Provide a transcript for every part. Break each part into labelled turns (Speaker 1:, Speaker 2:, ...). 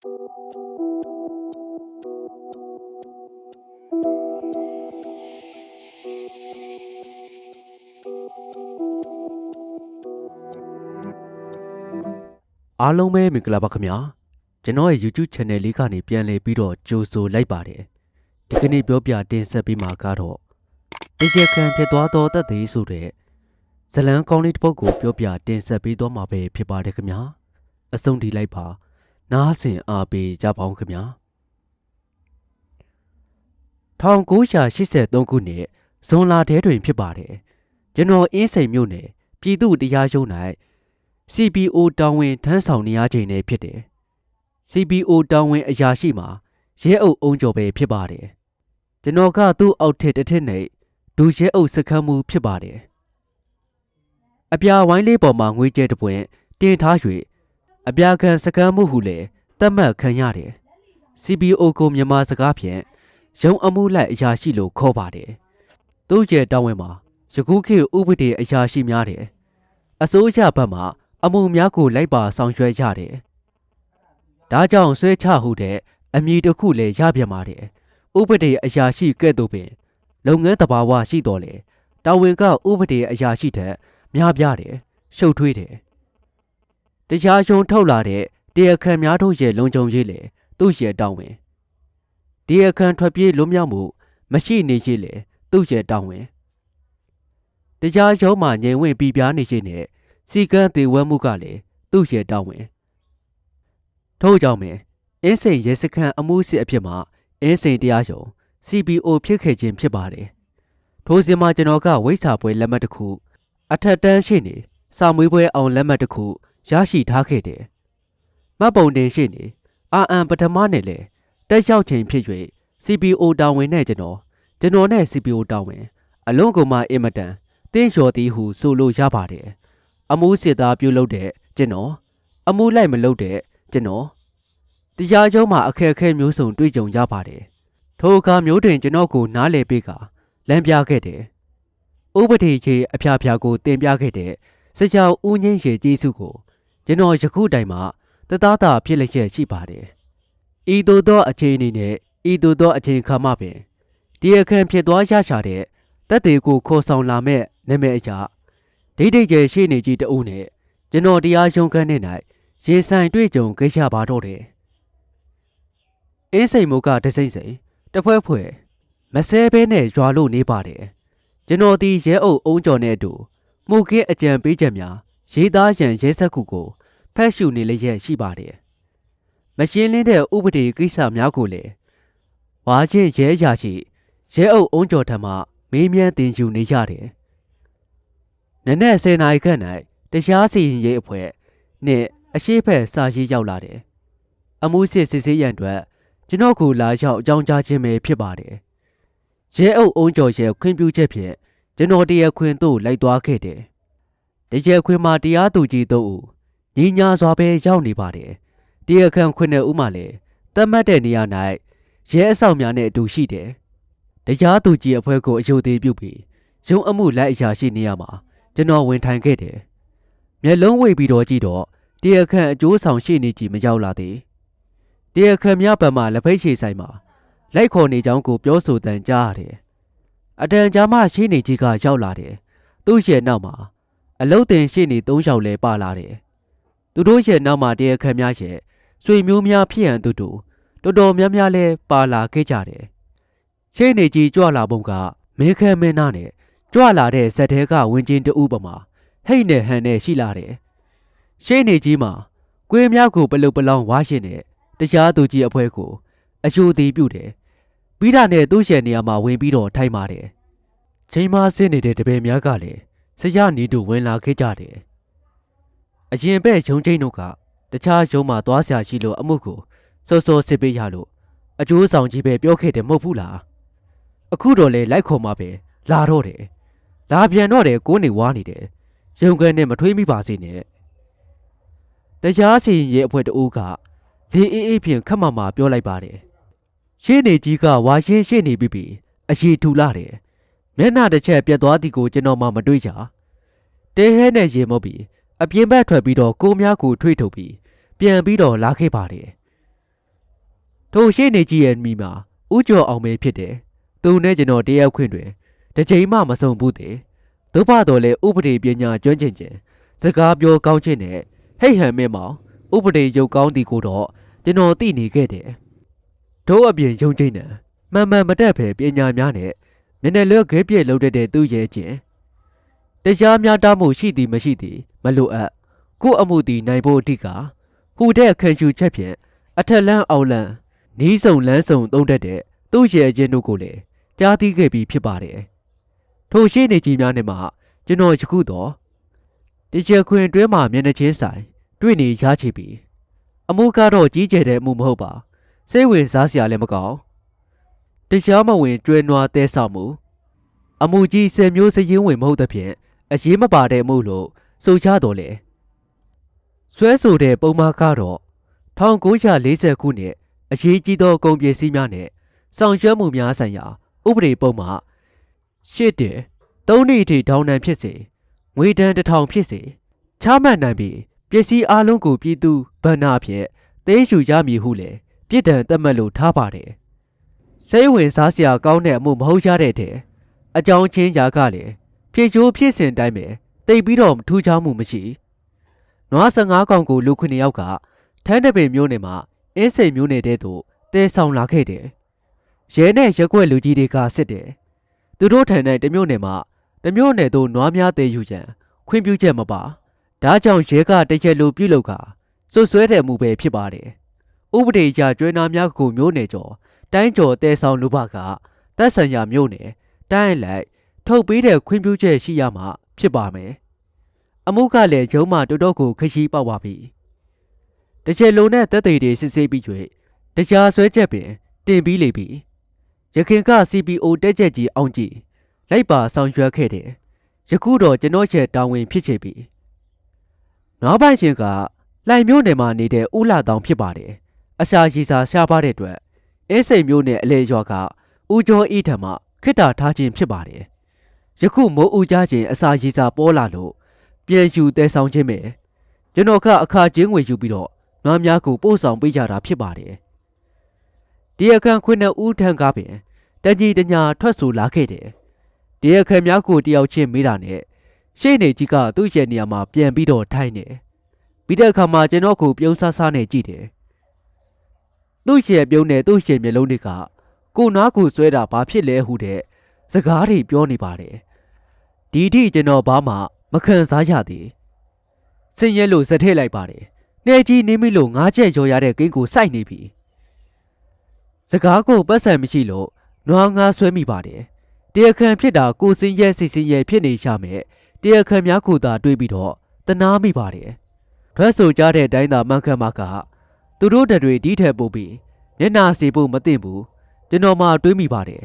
Speaker 1: အားလုံးပဲမင်္ဂလာပါခင်ဗျာကျွန်တော်ရဲ့ YouTube channel လေးကနေပြန်လည်ပြီးတော့ကြိုဆိုလိုက်ပါတယ်ဒီကနေ့ပြောပြတင်ဆက်ပေးမှာကတော့တကြခံဖြစ်သွားသောတတ်သေးဆိုတဲ့ဇလန်းကောင်းလေးတစ်ပုဒ်ကိုပြောပြတင်ဆက်ပေးသွားမှာပဲဖြစ်ပါတယ်ခင်ဗျာအဆုံးထိလိုက်ပါ နားဆင်အားပေးကြပါဦးခင်ဗျာ1983ခုနှစ်ဇွန်လထဲတွင်ဖြစ်ပါတယ်ကျွန်တော်အင်းစိန်မြို့နယ်ပြည်သူ့တရားရုံး၌ CPO တောင်းဝင်ထမ်းဆောင်နေရချိန်နဲ့ဖြစ်တယ်။ CPO တောင်းဝင်အရာရှိမှာရဲအုပ်အုံကျော်ပဲဖြစ်ပါတယ်။ကျွန်တော်ကသူ့အောက်ထစ်တစ်ထစ်နဲ့ဒူရဲအုပ်စခန်းမှုဖြစ်ပါတယ်။အပြာဝိုင်းလေးပေါ်မှာငွေကျဲတစ်ပွင့်တင်ထား၍ အပြာခံစခန်းမှုဟုလည်းသတ်မှတ်ခံရတယ်။ CPO ကိုမြန်မာစကားဖြင့်ရုံအမှုလိုက်အရာရှိလို့ခေါ်ပါတယ်။သူ့ရဲ့တောင်းဝင်မှာယခုခေတ်ဥပဒေအရာရှိများတယ်။အစိုးရဘက်မှအမှုများကိုလိုက်ပါဆောင်ရွက်ကြတယ်။ဒါကြောင့်ဆွဲချဟုတဲ့အမည်တစ်ခုလည်းရပြန်ပါတယ်။ဥပဒေအရာရှိကဲ့သို့ပင်လုပ်ငန်းတဘာဝရှိတော်လေတာဝန်ကဥပဒေအရာရှိတဲ့များပြားတယ်ရှုပ်ထွေးတယ်။ တရားရုံးထုတ်လာတဲ့တရားခံများတို့ရဲ့လုံခြုံရေးလေသူ့ရဲ့တောင်းဝင်တရားခံထွက်ပြေးလွတ်မြောက်မှုမရှိနေရှိလေသူ့ရဲ့တောင်းဝင်တရားရုံးမှာငြိမ်ဝင့်ပြပြနေရှိနေစီကံတေဝဲမှုကလည်းသူ့ရဲ့တောင်းဝင်ထို့ကြောင့်ပင်အင်းစိန်ရဲစခန်းအမှုစစ်အဖြစ်မှအင်းစိန်တရားရုံး CPO ဖြစ်ခဲ့ခြင်းဖြစ်ပါတယ်ထိုစဉ်မှာကျွန်တော်ကဝိစာပွဲလက်မှတ်တစ်ခုအထက်တန်းရှိနေစာမွေးပွဲအောင်လက်မှတ်တစ်ခု ရရှိထားခဲ့တယ်မှတ်ပုံတင်ရှိနေအာအန်ပထမနဲ့လေတက်ရောက်ချိန်ဖြစ်၍ CPO တာဝန်နဲ့ကျွန်တော်ကျွန်တော်နဲ့ CPO တာဝန်အလုံးကုန်မှအင်မတန်တင်းလျှော်သည်ဟုဆိုလို့ရပါတယ်အမှုစစ်သားပြုလုပ်တဲ့ကျွန်တော်အမှုလိုက်မလုပ်တဲ့ကျွန်တော်တရားရုံးမှာအခက်အခဲမျိုးစုံတွေ့ကြုံရပါတယ်ထိုအခါမျိုးတွင်ကျွန်တော်ကိုနားလည်ပေးကလမ်းပြခဲ့တယ်ဥပဒေကြီးအဖျားဖျားကိုတင်ပြခဲ့တဲ့စကြောင်ဦးငင်းရေကျေးစုကို ကျွန်တော်ယခုတိုင်မှတသားတာဖြစ်လက်ချက်ရှိပါတယ်ဤသို့သောအခြေအနေနဲ့ဤသို့သောအချိန်ခါမှပင်တရားခံဖြစ်သွားရရှာတဲ့တက်သေးကိုခေါ်ဆောင်လာမဲ့နာမည်အရာဒိတ်ဒိတ်ကျရှေ့နေကြီးတအုပ်နဲ့ကျွန်တော်တရားရုံးခန်းထဲ၌ရေဆိုင်တွေ့ကြုံခဲ့ရပါတော့တယ်။အင်းစိန်မုတ်ကတစိမ့်စိန်တဖွဲဖွဲမဆဲဘဲနဲ့ရွာလို့နေပါတယ်။ကျွန်တော်ဒီရဲအုပ်အုံးကျော်နဲ့အတူမှုခင်းအကြံပေးချက်များရေးသားရန်ရဲဆက်ခုကို ဖက်ရှုနေလျက်ရှိပါတယ်။မရှင်းလင်းတဲ့ဥပဒေကိစ္စများကိုလည်းဝါချင်းရဲရာရှိရဲအုပ်အုံးကျော်ထံမှမေးမြန်းတင်ယူနေကြတယ်။နနက်10နာရီခန့်၌တရားစီရင်ရေးအဖွဲ့နှင့်အရှိဖက်စာရေးရောက်လာတယ်။အမှုစစ်စစ်ဆေးရန်အတွက်ကျွန်တော်ကိုလာရောက်အကြောင်းကြားခြင်းပဲဖြစ်ပါတယ်။ရဲအုပ်အုံးကျော်ရဲ့ခွင့်ပြုချက်ဖြင့်ကျွန်တော်တရားခွင်သို့လိုက်သွားခဲ့တယ်။တရားခွင်မှာတရားသူကြီးသုံးဦး ညီညာစွာပဲရောက်နေပါတယ်။တရားခံခွင်တဲ့ဦးမှလည်းတတ်မှတ်တဲ့နေရာ၌ရဲအဆောင်များနဲ့အတူရှိတယ်။တရားသူကြီးအဖွဲ့ကိုအယုသေးပြုပြီးရုံအမှုလိုက်အရာရှိနေရမှာကျွန်တော်ဝင်ထိုင်ခဲ့တယ်။မျက်လုံးဝိတ်ပြီးတော့ကြည့်တော့တရားခန့်အကျိုးဆောင်ရှိနေကြည်မရောက်လာသေး။တရားခန့်များဘက်မှလက်ဖိတ်ရှည်ဆိုင်မှာလိုက်ခေါ်နေကြောင်းကိုပြောဆိုတန်ကြားရတယ်။အတန်ကြားမှရှိနေကြီးကရောက်လာတယ်။သူ့ရဲ့နောက်မှာအလုတ်တင်ရှိနေ၃ယောက်လဲပါလာတယ်။ သူတို့ရဲ့နောက်မှာတရားခန့်များရဲ့ဆွေမျိုးများဖြစ်ရန်သူတို့တော်တော်များများလဲပါလာခဲ့ကြတယ်။ရှိနေကြီးကြွလာပုံကမင်းခဲမင်းသားနဲ့ကြွလာတဲ့ဇက်တဲကဝင်ချင်းတူပမာဟိတ်နဲ့ဟန်နဲ့ရှိလာတယ်။ရှေ့နေကြီးမှာကွေးများကိုပလုတ်ပလောင်းဝါရှင်တဲ့တရားသူကြီးအဖွဲ့ကိုအယိုသေးပြုတယ်။ပြီးတာနဲ့သူ့ရှယ်နေရာမှာဝင်ပြီးတော့ထိုင်ပါတယ်။ချိန်မဆင်းနေတဲ့တပည့်များကလည်းစရနေတူဝင်လာခဲ့ကြတယ်။ အရင်ပဲရုံချင်းတို့ကတခြားရုံမှာသွားဆရာရှိလို့အမှုကိုစောစောစစ်ပေးရလို့အကျိုးဆောင်ကြီးပဲပြောခဲ့တယ်မဟုတ်ဘူးလား။အခုတော့လေလိုက်ခေါ်มาပဲလာတော့တယ်။လာပြန်တော့တယ်ကိုနေဝါနေတယ်ရုံကန်နဲ့မထွေးမိပါစေနဲ့တရားစီရင်ရေးအဖွဲ့တအူးကလေအေးအေးဖြင့်ခက်မမာပြောလိုက်ပါတယ်ရှင်းနေကြီးကဝါရှင်းရှင်းနေပြီပြီအရှိထူလာတယ်မျက်နှာတစ်ချက်ပြတ်သွားသည်ကိုကျွန်တော်မှမတွေးကြတဲဟဲနဲ့ရေမော့ပြီး အပြင်းဘက်ထွက်ပြီးတော့ကိုများကိုထွေးထုတ်ပြီးပြန်ပြီးတော့လာခဲ့ပါတယ်ထိုရှေ့နေကြီးရဲ့မိမှာဥကျော်အောင်ပဲဖြစ်တယ်သူနဲ့ကျွန်တော်တရားခွင့်တွင်တစ်ချိန်မှမဆုံးဘူးတဲ့ဒုပတော်လဲဥပဒေပညာကျွမ်းကျင်ခြင်းစကားပြောကောင်းခြင်းနဲ့ဟိတ်ဟန်မဲမောင်ဥပဒေရုပ်ကောင်းသည်ကိုတော့ကျွန်တော်သိနေခဲ့တယ်တို့အပြင်ယုံကြည်နေမှန်မှန်မတက်ဖဲပညာများနဲ့မျက်နှာလွတ်ခဲပြည့်လုံးတဲ့သူရဲ့ခြင်းတရားများတားမှုရှိသည်မရှိသည်မ လိုအပ်ကို့အမှုသည်နိုင်ဖို့အထိကဟူတဲ့ခံယူချက်ဖြင့်အထက်လန်းအောက်လန်းနီးစုံလန်းစုံသုံးတတ်တဲ့သူ့ရဲ့ခြင်းတို့ကိုလည်းကြားသိခဲ့ပြီးဖြစ်ပါတယ်ထိုရှိနေကြီးများနဲ့မှကျွန်တော်ယခုတော့ဒီချက်ခွင်တွဲမှာမျက်နှာချင်းဆိုင်တွေ့နေရချပြီအမှုကတော့ကြီးကျယ်တဲ့အမှုမဟုတ်ပါစိတ်ဝင်စားစရာလည်းမကောင်းတရားမဝင်ကျွဲနွားတဲဆောက်မှုအမှုကြီးဆယ်မျိုးစရင်ဝင်မဟုတ်သဖြင့်အရေးမပါတဲ့အမှုလို့ ဆိုကြတော်လေဆွဲဆိုတဲ့ပုံမှားကတော့1940ခုနှစ်အရေးကြီးသောကုန်ပစ္စည်းများနဲ့ဆောင်ရွက်မှုများဆိုင်ရာဥပဒေပုံမှာရှစ်တဲ့သုံးနှစ်ထိဒေါင်းနံဖြစ်စေငွေတန်းတစ်ထောင်ဖြစ်စေချမှတ်နိုင်ပြီးပစ္စည်းအလုံးကိုပြည်သူဗန္နာဖြင့်သိမ်းယူရမည်ဟုလည်းပြစ်ဒဏ်သတ်မှတ်လို့ထားပါတယ်စိတ်ဝင်စားစရာကောင်းတဲ့အမှုမဟုတ်ရတဲ့တဲ့အကြောင်းချင်းရာကလည်းဖြည့်ချိုးဖြစ်စဉ်တိုင်းပဲ တိတ်ပြီးတော့ထူးခြားမှုမရှိနွား15កောင်ကိုလူခွနှစ်ယောက်ကထန်းတပင်မျိုးနယ်မှာအင်းစိန်မျိုးနယ်တဲသို့တဲဆောင်လာခဲ့တယ်ရဲနဲ့ရက်ွက်လူကြီးတွေကစစ်တယ်သူတို့ထံ၌တမျိုးနယ်မှာတမျိုးနယ်သို့နွားများတဲယူရန်ခွင့်ပြုချက်မပါဒါကြောင့်ရဲကတရက်လိုပြုတ်လောက်ကစွတ်ဆွဲတဲ့မှုပဲဖြစ်ပါတယ်ဥပဒေကြကျွဲနာများကိုမျိုးနယ်ကျော်တိုင်းကျော်တဲဆောင်လူဘကတပ်ဆန်ရမျိုးနယ်တိုင်းလိုက်ထုတ်ပေးတဲ့ခွင့်ပြုချက်ရှိရမှာ ဖြစ်ပါမယ်အမှုကလည်းရုံးမှတော်တော်ကိုခရှိပေါက်ပါပြီတစ်ချက်လုံးနဲ့တက်သေးတွေစစ်ဆေးပြီး၍တရားစွဲချက်ပင်တင်ပြီးလေပြီရခင်က CPO တက်ချက်ကြီးအောင်ကြည့်လိုက်ပါဆောင်ရွက်ခဲ့တယ်ယခုတော့ကျွန်တော်ရဲ့တာဝန်ဖြစ်ချေပြီနောက်ပိုင်းရှင်ကလှိုင်မျိုးနယ်မှာနေတဲ့ဥလာတောင်ဖြစ်ပါတယ်အစာရည်စာရှားပါတဲ့အတွက်အင်းစိန်မျိုးနယ်အလေရွာကဦးကျော်ဤထံမှခိတ္တာထားခြင်းဖြစ်ပါတယ် ယခုမိုးဦးကြခြင်းအစာရည်စာပေါ်လာလို့ပြန်ယူတဲဆောင်ခြင်းပဲကျွန်တော်ကအခါချင်းငွေယူပြီးတော့နွားများကိုပို့ဆောင်ပေးကြတာဖြစ်ပါတယ်တရားခံခွင့်နဲ့ဦးထံကားပင်တကြီးတညာထွက်ဆိုလာခဲ့တယ်တရားခံများကိုတယောက်ချင်းမေးတာနဲ့ရှေ့နေကြီးကသူ့ရဲ့နေရာမှာပြန်ပြီးတော့ထိုင်နေပြီးတဲ့အခါမှာကျွန်တော်ကိုပြုံးဆဆနဲ့ကြည့်တယ်သူ့ရဲ့ပြုံးနဲ့သူ့ရဲ့မျက်လုံးတွေကကိုနားကိုဆွဲတာဘာဖြစ်လဲဟုတဲ့စကားတွေပြောနေပါတယ် ဒီထိကျွန်တော်ဘာမှမခံစားရသေးစင်ရဲလို့ဇက်ထဲလိုက်ပါတယ်နေကြီးနေမိလို့ငါးချက်ရော်ရတဲ့ကိန်းကိုစိုက်နေပြီစကားကိုပတ်စံမရှိလို့နွားငါဆွဲမိပါတယ်တရားခံဖြစ်တာကိုစင်းရဲစိတ်စင်းရဲဖြစ်နေရမယ်တရားခံများကိုသာတွေးပြီးတော့တနာမိပါတယ်ထွက်ဆိုကြတဲ့အတိုင်းသာမှန်ကန်မှာကသူတို့တတွေဒီထက်ပိုပြီးမျက်နာစီဖို့မသိဘူးကျွန်တော်မှတွေးမိပါတယ်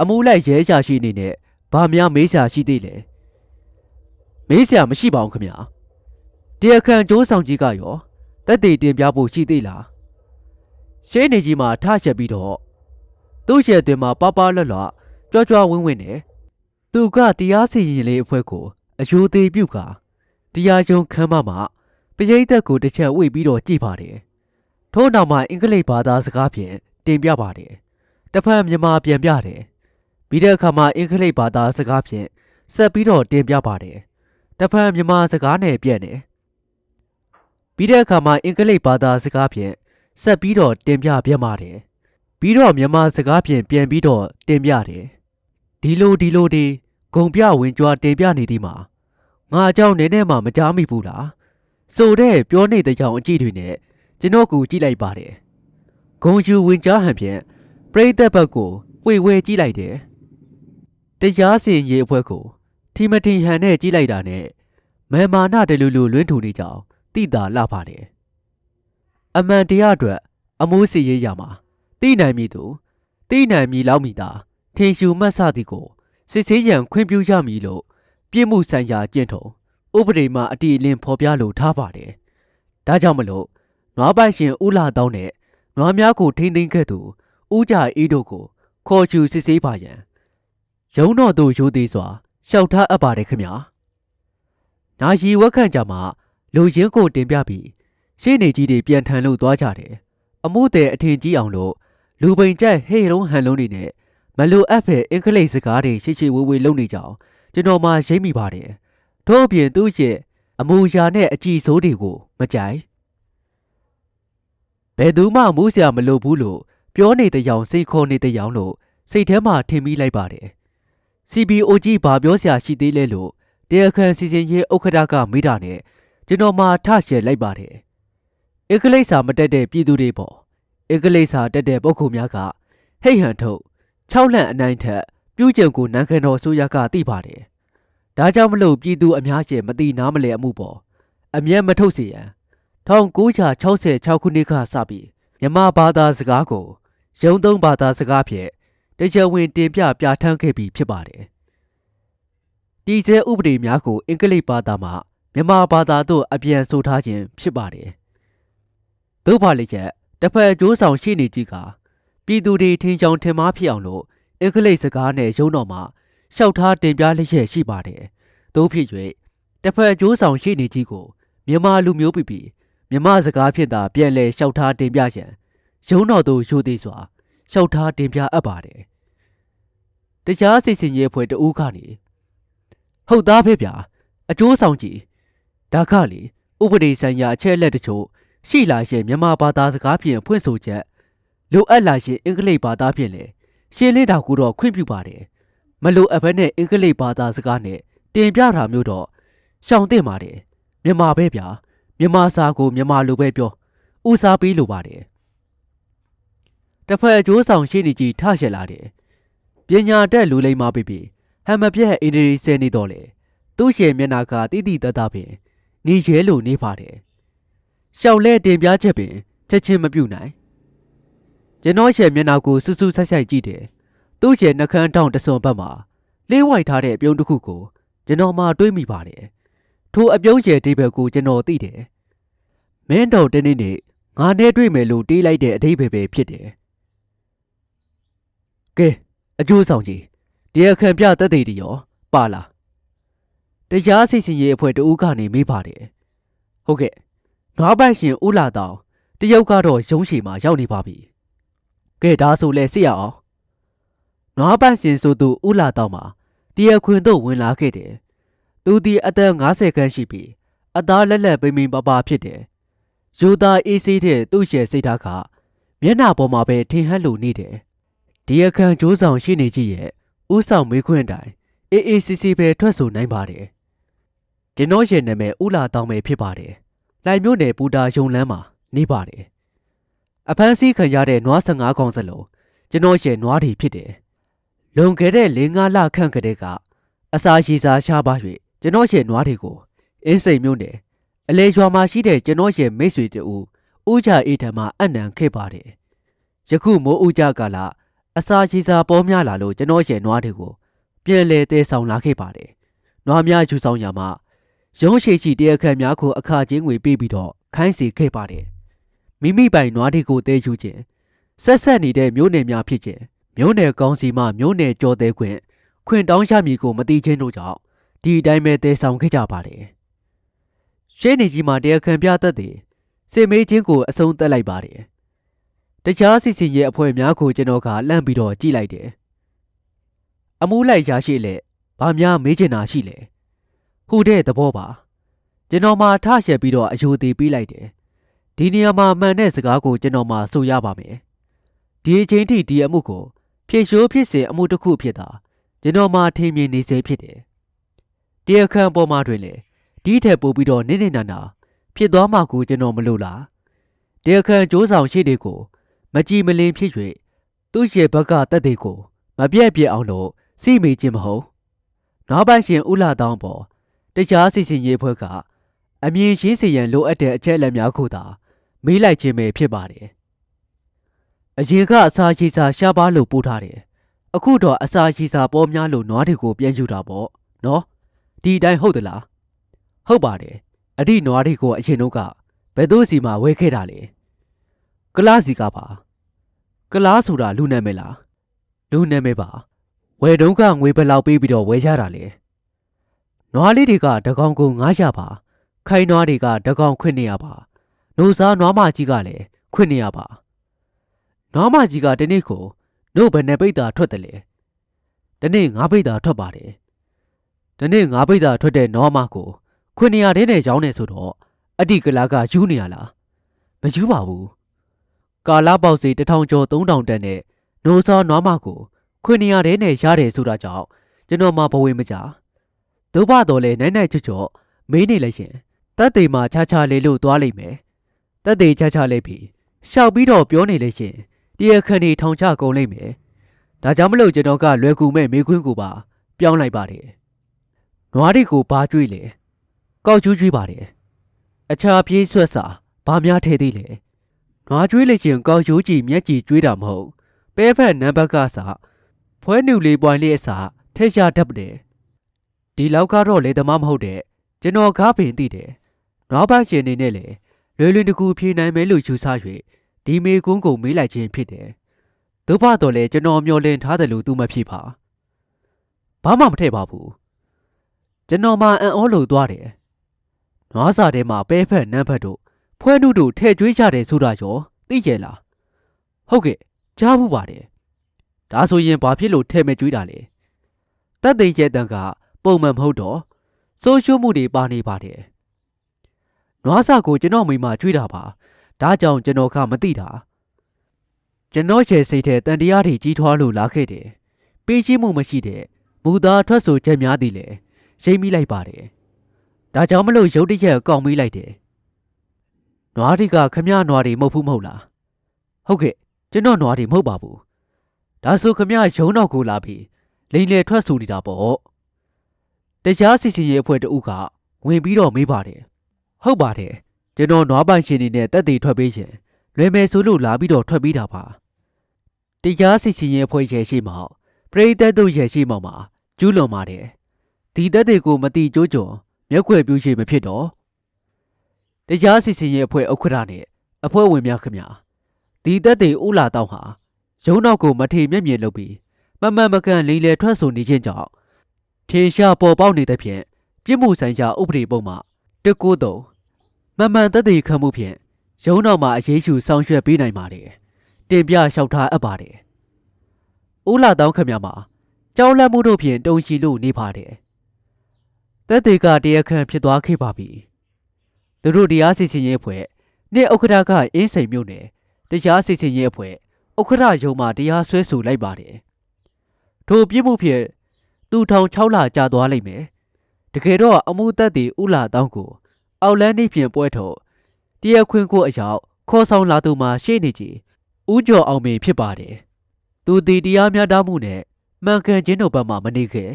Speaker 1: အမှုလိုက်ရဲရှာရှိနေနဲ့ ဘာများမေးရှာရှိသေးလဲမေးစရာမရှိပါဘူးခင်ဗျာတရားခံကျိုးဆောင်ကြီးကရောတက်တည်တင်ပြဖို့ရှိသေးလားရှင်းနေကြီးမှာထချက်ပြီးတော့သူ့ရဲ့တင်မှာပပလွတ်လွတ်ကြွကြွဝင်းဝင်းနဲ့သူကတရားစီရင်လေးအဖွဲ့ကိုအယိုသေးပြုတ်ကတရားရုံးခမ်းမမှာပရိသတ်ကိုတစ်ချက်ဝိတ်ပြီးတော့ကြည်ပါတယ်ထို့နောက်မှာအင်္ဂလိပ်ဘာသာစကားဖြင့်တင်ပြပါတယ်တစ်ဖက်မြန်မာပြန်ပြတယ် ပြီးတဲ့အခါမှာအင်္ဂလိပ်ဘာသာစကားဖြင့်ဆက်ပြီးတော့တင်ပြပါတယ်တစ်ဖက်မြန်မာစကားနဲ့ပြည့်တယ်ပြီးတဲ့အခါမှာအင်္ဂလိပ်ဘာသာစကားဖြင့်ဆက်ပြီးတော့တင်ပြပြပါတယ်ပြီးတော့မြန်မာစကားဖြင့်ပြန်ပြီးတော့တင်ပြတယ်ဒီလိုဒီလိုဒီဂုံပြဝင်ကြွားတင်ပြနေသည်မှာငါအကြောင်းနည်းနည်းမှမကြားမိဘူးလားဆိုတဲ့ပြောနေတဲ့ကြောင်အကြည့်တွေနဲ့ကျွန်တော်ကိုကြည့်လိုက်ပါတယ်ဂုံယူဝင်ကြားဟန်ဖြင့်ပရိသတ်ဘက်ကိုဝေဝဲကြည့်လိုက်တယ် တရားစီရင်ရေးအဖွဲ့ကိုထီမတင်ဟန်နဲ့ကြည့်လိုက်တာနဲ့မေမာနတလူလူလွင်းထူနေကြောင်တိတာလှပါတယ်အမှန်တရားအတွက်အမိုးစီရေးရမှာတိနိုင်မည်သူတိနိုင်မည်လောက်မည်သာထင်ရှူမှတ်စသည်ကိုစစ်ဆေးရန်ခွင့်ပြုကြမည်လို့ပြစ်မှုဆိုင်ရာကျင့်ထုံဥပဒေမှာအတိအလင်းဖော်ပြလိုထားပါတယ်ဒါကြောင့်မလို့နွားပိုင်ရှင်ဦးလာတောင်းတဲ့နွားများကိုထိမ့်သိမ်းခဲ့သူဦးကြအေးတို့ကိုခေါ်ချူစစ်ဆေးပါရန် ရုံးတော်သို့ရိုးသေးစွာရှောက်ထားအပ်ပါတယ်ခင်ဗျာ။နာရီဝက်ခန့်ကြာမှလူရင်းကိုတင်ပြပြီးရှေ့နေကြီးတွေပြန်ထန်လို့သွားကြတယ်။အမှုတဲ့အထင်ကြီးအောင်လို့လူပိန်ကျက်ဟေလုံးဟန်လုံးတွေနဲ့မလိုအပ်ဖဲအင်္ဂလိပ်စကားတွေရှိရှိဝေဝေလုပ်နေကြအောင်ကျွန်တော်မှရိပ်မိပါတယ်ထို့အပြင်သူ့ရဲ့အမူအရာနဲ့အကြည့်ဆိုးတွေကိုမကြိုက်ဘယ်သူမှမူးစရာမလိုဘူးလို့ပြောနေတဲ့ရောင်စိတ်ခေါ်နေတဲ့ရောင်လို့စိတ်ထဲမှာထင်မိလိုက်ပါတယ် CBO ကြီးဘာပြောစရာရှိသေးလဲလို့တရားခံစီစဉ်ရေးဥက္ကဋ္ဌကမေးတာနဲ့ကျွန်တော်မှထရှယ်လိုက်ပါတယ်အင်္ဂလိပ်စာမတက်တဲ့ပြည်သူတွေပေါ့အင်္ဂလိပ်စာတက်တဲ့ပုဂ္ဂိုလ်များကဟိတ်ဟန်ထုတ်6လန့်အနိုင်ထက်ပြုကျုံကိုနန်းခန်တော်ဆိုရကသိပါတယ်ဒါကြောင့်မလို့ပြည်သူအများရှင်မတိနားမလဲအမှုပေါ့အမျက်မထုတ်စေရန်1966ခုနှစ်ကစပြီးမြန်မာဘာသာစကားကိုရုံသုံးဘာသာစကားဖြင့် တရားဝင်တင်ပြပြဋ္ဌာန်းခဲ့ပြီးဖြစ်ပါတယ်။ဒီစဲဥပဒေများကို အင်္ဂလိပ်ဘာသာမှမြန်မာဘာသာသို့အပြန်ဆိုထားခြင်းဖြစ်ပါတယ်။သို့ပါလေချက်တစ်ဖက်ကျိုးဆောင်ရှိနေကြီးကပြည်သူတွေထင်ကြောင်ထင်မှားဖြစ်အောင်လို့အင်္ဂလိပ်စကားနဲ့ရုံးတော်မှာလျှောက်ထားတင်ပြလျက်ရှိပါတယ်။သို့ဖြစ်၍တစ်ဖက်ကျိုးဆောင်ရှိနေကြီးကိုမြန်မာလူမျိုးပြည်ပြည်မြန်မာစကားဖြင့်သာပြန်လည်လျှောက်ထားတင်ပြရန်ရုံးတော်သို့ရိုသေစွာလျှောက်ထားတင်ပြအပ်ပါတယ်။ တရားစီစဉ်ရေးအဖွဲ့တဦးကနေဟုတ်သားဖေဗျာအကျိုးဆောင်ကြည့်ဒါကလေဥပဒေဆိုင်ရာအချက်အလက်တချို့ရှိလာရဲ့မြန်မာဘာသာစကားဖြင့်ဖွင့်ဆိုချက်လိုအပ်လာရဲ့အင်္ဂလိပ်ဘာသာဖြင့်လည်းရှင်းလင်းတာကိုတော့ခွင့်ပြုပါတယ်။မလိုအပ်ဘဲနဲ့အင်္ဂလိပ်ဘာသာစကားနဲ့တင်ပြတာမျိုးတော့ရှောင်သင့်ပါတယ်။မြန်မာပဲဗျာမြန်မာစာကိုမြန်မာလိုပဲပြောဦးစားပေးလိုပါတယ်။တစ်ဖက်အကျိုးဆောင်ရှင်းနေကြီးထရှက်လာတယ်။ ပညာတတ်လူလိမ္မာပြီပြီဟမ်မပြက်အင်ဒရီဆဲနေတော့လေသူ့ရှင်မျက်နာကတိတိတတ်တာပင်နေရဲလို့နေပါတယ်။ရှောက်လဲတင်ပြချက်ပင်ချက်ချင်းမပြုတ်နိုင်။ကျွန်တော်ရှင်မျက်နာကိုစူးစူးဆိုက်ဆိုက်ကြည့်တယ်။သူ့ရှင်နှကန်းတောင်တစွန်ဘက်မှာလေးဝိုက်ထားတဲ့အပြုံးတစ်ခုကိုကျွန်တော်မှတွေးမိပါတယ်။ထိုအပြုံးရဲ့အဓိပ္ပာယ်ကိုကျွန်တော်သိတယ်။မင်းတော်တနေ့နေ့ငါနဲ့တွေ့မယ်လို့တေးလိုက်တဲ့အဓိပ္ပာယ်ပဲဖြစ်တယ်။ကဲ အကျိုးဆောင်ကြီးတရားခံပြတက်သေးတယ်ရောပါလား။တရားစီစဉ်ရေးအဖွဲ့တဦးကနေမေးပါတယ်။ဟုတ်ကဲ့။နွားပိုက်ရှင်ဦးလာတောင်တရုတ်ကတော့ရုံးရှိမှာရောက်နေပါပြီ။ကဲဒါဆိုလဲစစ်ရအောင်။နွားပိုက်ရှင်ဆိုသူဦးလာတောင်မှာတရားခွင်သို့ဝင်လာခဲ့တယ်။သူဒီအသက်50ခန်းရှိပြီးအသားလက်လက်ပိမ့်ပိမ့်ပါပါဖြစ်တယ်။ယူသားအေးဆေးတဲ့သူ့ရဲ့စိတ်ဓာတ်ကမျက်နှာပေါ်မှာပဲထင်ဟပ်လို့နေတယ်။ ဒီအခန်းကြိုးဆောင်ရှိနေကြရဲ့ဥဆောင်မေးခွန်းတိုင်အေးအေးစီစီပဲထွက်ဆိုနိုင်ပါတယ်။ကျွန်တော်ရဲ့နာမည်ဦးလာတောင်ပဲဖြစ်ပါတယ်။လိုင်မြို့နယ်ပူတာယုံလန်းမှာနေပါတယ်။အဖမ်းဆီးခံရတဲ့နွား15ကောင်စလုံးကျွန်တော်ရဲ့နွားတွေဖြစ်တယ်။လွန်ခဲ့တဲ့၄၅လခန့်ကတည်းကအစာရှိစာရှားပါ၍ကျွန်တော်ရဲ့နွားတွေကိုအင်းစိန်မြို့နယ်အလေရွာမှာရှိတဲ့ကျွန်တော်ရဲ့မိတ်ဆွေတူဦးကြအေးထံမှအနံခဲ့ပါတယ်။ယခုမိုးဦးကြကလာ အစာရှိစာပေါ်များလာလို့ကျွန်တော်ရဲ့နွားတွေကိုပြန်လဲတဲဆောင်လာခဲ့ပါတယ်။နွားများယူဆောင်ရမှာရုံးရှိရှိတရားခံများကိုအခချင်းငွေပေးပြီးတော့ခိုင်းစီခဲ့ပါတယ်။မိမိပိုင်နွားတွေကိုတဲယူခြင်းဆက်ဆက်နေတဲ့မျိုးနယ်များဖြစ်ခြင်းမျိုးနယ်ကောင်းစီမှမျိုးနယ်ကြော်သေးခွင့်ခွင့်တောင်းရမည်ကိုမသိခြင်းတို့ကြောင့်ဒီအတိုင်းပဲတဲဆောင်ခဲ့ကြပါတယ်။ရှင်းနေကြီးမှာတရားခံပြတတ်သည်စင်မေးချင်းကိုအဆုံးသက်လိုက်ပါတယ်။ တခြားစီစဉ်ရဲ့အဖွဲ့များကိုကျွန်တော်ကလှမ်းပြီးတော့ကြည့်လိုက်တယ်။အမှုလိုက်ရရှိလက်ဘာများမေးချင်တာရှိလဲ။ဟူတဲ့သဘောပါ။ကျွန်တော်မှထရက်ပြီးတော့အယိုသေးပေးလိုက်တယ်။ဒီနေရာမှာမှန်တဲ့စကားကိုကျွန်တော်မှဆိုရပါမယ်။ဒီအချိန်ထိဒီအမှုကိုဖြည့်ရှိုးဖြစ်စဉ်အမှုတစ်ခုဖြစ်တာကျွန်တော်မှထင်မြင်နေစေဖြစ်တယ်။တရားခံပေါ်မှာတွင်လေဒီထက်ပိုပြီးတော့နင်းနေနာနာဖြစ်သွားမှကိုကျွန်တော်မလို့လား။တရားခံစ조사ရှိတဲ့ကို မကြည်မလင်ဖြစ်၍သူ့ရဲ့ဘက်ကတက်တဲ့ကိုမပြက်ပြက်အောင်လို့စီမိခြင်းမဟုတ်။နောက်ပိုင်းရှင်ဥလာတောင်းပေါ်တရားစီစဉ်ရေးဖွဲ့ကအမြင်ရှင်းစေရန်လိုအပ်တဲ့အချက်အလက်များကိုသာမေးလိုက်ခြင်းပဲဖြစ်ပါတယ်။အရင်ကအစာရှိစာရှားပါလို့ပို့ထားတယ်။အခုတော့အစာရှိစာပေါ်များလို့နွားတွေကိုပြန်ယူတာပေါ့နော်။ဒီတိုင်းဟုတ်သလား။ဟုတ်ပါတယ်။အဒီနွားတွေကိုအရင်တော့ကဘယ်သူစီမှာဝဲခဲ့တာလဲ။ ကလားစီကပါ။ကလားဆိုတာလူနာမည်လား။လူနာမည်ပါ။ဝယ်တုံးကငွေဘယ်လောက်ပေးပြီးတော့ဝယ်ကြတာလဲ။နွားလေးတွေကတကောင်ကို900ပါ။ခိုင်နွားတွေကတကောင်ခွင့်နေရပါ။နိုစားနွားမကြီးကလည်းခွင့်နေရပါနွားမကြီးကတနေ့ကိုနို့ဘယ်နှပိတ်တာထွက်တယ်လဲတနေ့ငါးပိတ်တာထွက်ပါတယ်တနေ့ငါးပိတ်တာထွက်တဲ့နွားမကိုခွင်နေရတဲ့နဲ့ရောင်းနေဆိုတော့အတ္တိကလာကယူနေရလားမယူပါဘူး ကာလာပေါက်စီတစ်ထောင်ကျော်3000တန်နဲ့နိုးစောနွားမကိုခွင်နေရတဲ့နဲ့ရတယ်ဆိုတာကြောင့်ကျွန်တော်မှဘဝေမကြဒုဗတော်လဲနိုင်နိုင်ချွတ်ချော့မေးနေလိုက်ရှင်တက်တေမှာခြားခြားလေးလို့သွားလိမ့်မယ်တက်တေခြားခြားလေးပြီးရှောက်ပြီးတော့ပြောနေလိုက်ရှင်တရားခဏီထောင်ချကုန်လိမ့်မယ်ဒါကြောင့်မလို့ကျွန်တော်ကလွယ်ကူမဲ့မေခွန်းကိုပါပြောင်းလိုက်ပါတယ်နွားဒီကိုဘာကြွေးလဲကောက်ကျူးကြွေးပါတယ်အခြားပြေးဆွတ်စာဘာများထဲသေးလဲ နွားကြွေးလိုက်ချင်းကောက်ကျူးကြည့်မျက်ကြည့်ကြွေးတာမဟုတ်ပဲဖက်နံပါတ်ကစဖွဲနူလေးပွိုင်းလေးအစာထဲချတတ်တယ်ဒီလောက်ကတော့လေသမားမဟုတ်တဲ့ကျွန်တော်ကားပင်သိတယ်နွားပန်းရှင်နေနဲ့လေလွယ်လွယ်တကူဖြေနိုင်မယ်လို့ယူဆ၍ဒီမေကွန်းကိုမေးလိုက်ခြင်းဖြစ်တယ်။သို့ပါတော့လေကျွန်တော်မျောလင့်ထားတယ်လို့သူမဖြစ်ပါ။ဘာမှမထည့်ပါဘူး။ကျွန်တော်မှအံ့ဩလို့သွားတယ်။နွားစာထဲမှာပဲဖက်နမ်းဖက်တို့ ဖွဲနုတို့ထဲ့ကျွေးကြတယ်ဆိုတာရောသိကြလား။ဟုတ်ကဲ့ကြားဘူးပါတယ်။ဒါဆိုရင်ဘာဖြစ်လို့ထဲ့မဲ့ကျွေးတာလဲ။တက်သိကျဲတန်ကပုံမှန်မဟုတ်တော့ဆိုးရှုံးမှုတွေပါနေပါတယ်။နွားစာကိုကျွန်တော်မိမကျွေးတာပါ။ဒါကြောင့်ကျွန်တော်ကမသိတာ။ကျွန်တော်ရဲ့စိတ်ထဲတန်တရားတွေကြီးထွားလို့လာခဲ့တယ်။ပေးရှိမှုမရှိတဲ့မူသားထွက်ဆိုချက်များသည်လေရိမ့်မိလိုက်ပါတယ်။ဒါကြောင့်မလို့ရုတ်တရက်ကောက်မိလိုက်တယ်။ နွားဒီကခမနွားတွေမဟုတ်ဘူးမဟုတ်လား။ဟုတ်ကဲ့ကျွန်တော်နွားတွေမဟုတ်ပါဘူး။ဒါဆိုခမရုံတော့ကိုလာပြီးလိန်လေထွက်ဆိုနေတာပေါ့။တရားစီစီရဲ့အဖွဲ့တအုပ်ကဝင်ပြီးတော့မေးပါတယ်။ဟုတ်ပါတယ်။ကျွန်တော်နွားပိုင်ရှင်နေနဲ့တက်သေးထွက်ပေးရှင်လွယ်မယ်ဆိုလို့လာပြီးတော့ထွက်ပြီးတာပါ။တရားစီစီရဲ့အဖွဲ့ရဲ့ရှိမှပရိသတ်တို့ရဲ့ရှိမှမှာကျူးလွန်ပါတယ်။ဒီတက်တွေကိုမတိကျိုးကျွံမျက်ွယ်ပြူရှိမဖြစ်တော့ တရားစီစီရဲ့အဖွဲ့ဥက္ကဋ္ဌနဲ့အဖွဲ့ဝင်များခင်ဗျာဒီတက်တွေဥလာတော့ဟာရုံနောက်ကိုမထေမျက်မြင်လုပ်ပြီးမမှန်မကန်လိန်လေထွက်ဆိုနေခြင်းကြောင့်ထင်ရှားပေါ်ပေါက်နေတဲ့ဖြင့်ပြစ်မှုဆိုင်ရာဥပဒေပုံမှာတစ်ကိုသုံးမမှန်သက်သေခံမှုဖြင့်ရုံးတော်မှာအရေးယူဆောင်ရွက်ပေးနိုင်ပါတယ်တင်ပြလျှောက်ထားအပ်ပါတယ်ဦးလာတောင်းခမများမှာကြောင်းလန့်မှုတို့ဖြင့်တုံရှိလို့နေပါတယ်သက်သေကတရားခံဖြစ်သွားခဲ့ပါပြီ သူတို့တရားစီရင်ရေးအဖွဲ့နေ့ဥက္ကဋ္ဌကအင်းစိန်မြို့နယ်တရားစီရင်ရေးအဖွဲ့ဥက္ကဋ္ဌရုံးမှာတရားစွဲဆိုလိုက်ပါတယ်ထိုပြစ်မှုဖြင့်သူထောင်6လကြာသွားလိမ့်မယ်တကယ်တော့အမှုသက်သေဦးလာတောင်းကို အောက်လန်းနေဖြင့်ပွဲထုတ်တရားခွင်ကိုအရောက်ခေါ်ဆောင်လာသူမှာရှေ့နေကြီးဦးကျော်အောင်မင်းဖြစ်ပါတယ်သူဒီတရားမျှတမှုနဲ့မှန်ကန်ခြင်းတို့ဘက်မှမနေခဲ့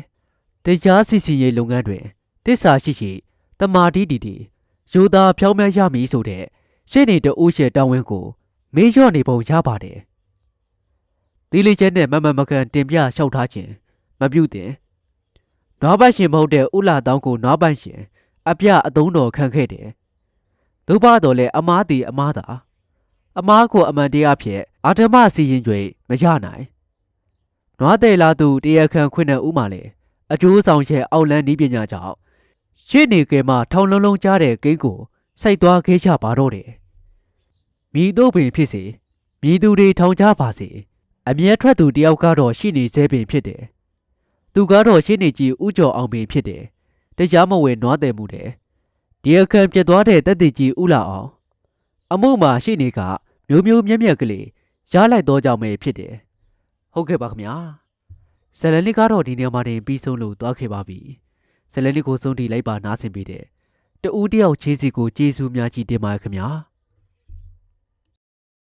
Speaker 1: တရားစီစီရေးလုပ်ငန်းတွင်တစ္ဆာရှိရှိတမာတိတီတီ ယူသားဖြောင်းမြရမည်ဆိုတဲ့ရှေ့နေတဦးရှယ်တောင်းဝင်းကို မေးလျော့နေပုံရပါတယ်ဒီလေးချက်နဲ့မမမကန်တင်ပြလျှောက်ထားခြင်းမပြုတ်တဲ့နွားပိုင်ရှင်မဟုတ်တဲ့ဥလာတောင်းကိုနွားပိုင်ရှင် အပြအသုံးတော်ခံခဲ့တယ်။ဒုပါတော်လဲအမားတီအမားသာအမားကိုအမှန်တရားဖြင့်အာဓမစီရင်ကြွေမရနိုင်။နွားတယ်လာသူတရားခံခွင့်တဲ့ဥမာလေအကျိုးဆောင်ရဲ့အောက်လန်းဤပညာကြောင့် ရှေ့နေကဲမှထောင်လုံးလုံးကြားတဲ့ကိန်းကိုစိုက်သွားခဲ့ချပါတော့တယ်။မြည်တို့ပင်ဖြစ်စေမြည်သူတွေထောင်ကြပါစေအမြဲထွက်သူတယောက်ကတော့ရှိနေသေးပင်ဖြစ်တယ်။သူကတော့ရှေ့နေကြီးဥကျော်အောင်ပင်ဖြစ်တယ်။တရားမဝင်နွားတယ်မှုတယ်။ဒီအခန်းပြတ်သွားတဲ့တက်တီကြီးဥလာအောင်အမှုမှာရှိနေကမျိုးမျိုးမြက်မြက်ကလေးရလိုက်တော့ကြောင့်ပဲဖြစ်တယ်။ဟုတ်ကဲ့ပါခင်ဗျာ။ဇလန်လေးကတော့ဒီနေရာမှာတင်ပြီးဆုံးလို့သွားခဲ့ပါပြီ။ ဇလန်လေးကိုဆုံးထိလိုက်ပါနားဆင်ပေးတဲ့တူဦးတယောက်ချေးစီကိုကျေးဇူးများကြီးတင်ပါတယ်ခင်ဗျာ။